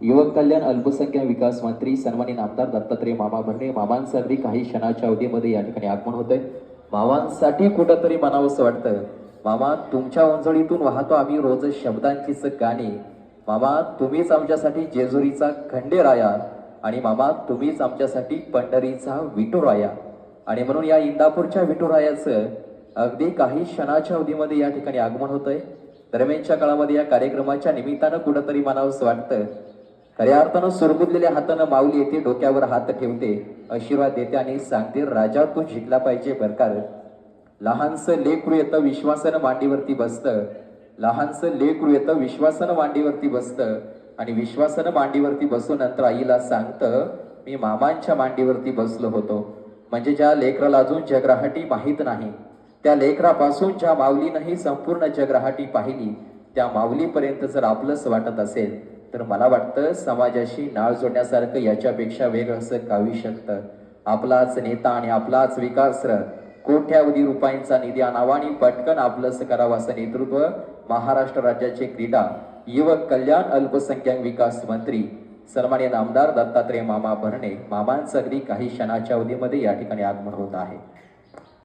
युवक कल्याण अल्पसंख्याक विकास मंत्री सन्मानित आमदार दत्तात्रय मामा भरणे मामांचं अगदी काही क्षणाच्या अवधीमध्ये या ठिकाणी आगमन होतंय. मामांसाठी कुठंतरी म्हणावंसं वाटतं मामा तुमच्या उंजळीतून वाहतो आम्ही रोज शब्दांचीच गाणी. मामा तुम्हीच आमच्यासाठी जेजुरीचा खंडेराया. आणि मामा तुम्हीच आमच्यासाठी पंढरीचा विठुराया. आणि म्हणून या इंदापूरच्या विठुरायाचं अगदी काही क्षणाच्या अवधीमध्ये या ठिकाणी आगमन होतंय. दरम्यानच्या काळामध्ये या कार्यक्रमाच्या निमित्तानं कुठंतरी म्हणावंसं वाटतं खऱ्या अर्थानं सुरगुरलेल्या हातानं माऊली येते डोक्यावर हात ठेवते आशीर्वाद देते आणि सांगते राजा तू जिंकला पाहिजे बरकार. लहानसं लेकरू येतं विश्वासानं मांडीवरती बसतं. लहानसं लेकरू येतं विश्वासानं मांडीवरती बसतं. आणि विश्वासानं मांडीवरती बसून नंतर आईला सांगतं मी मामांच्या मांडीवरती बसलो होतो. म्हणजे ज्या लेकराला अजून जगराहाटी माहीत नाही त्या लेकरापासून ज्या माऊलीनंही संपूर्ण जगराहाटी पाहिली त्या माऊलीपर्यंत जर आपलंच वाटत असेल तर मला वाटतं समाजाशी नाळ जोडण्यासारखं याच्यापेक्षा वेगळं असं कावी शकतं. आपलाच नेता आणि आपलाच विकास कोट्यावधी रुपयांचा निधी आणावा आणि पटकन आपलंच करावं असं नेतृत्व महाराष्ट्र राज्याचे क्रीडा युवक कल्याण अल्पसंख्याक विकास मंत्री सन्मान्य आमदार दत्तात्रय मामा भरणे मामांचं अगदी काही क्षणाच्या अवधीमध्ये या ठिकाणी आगमन होत आहे.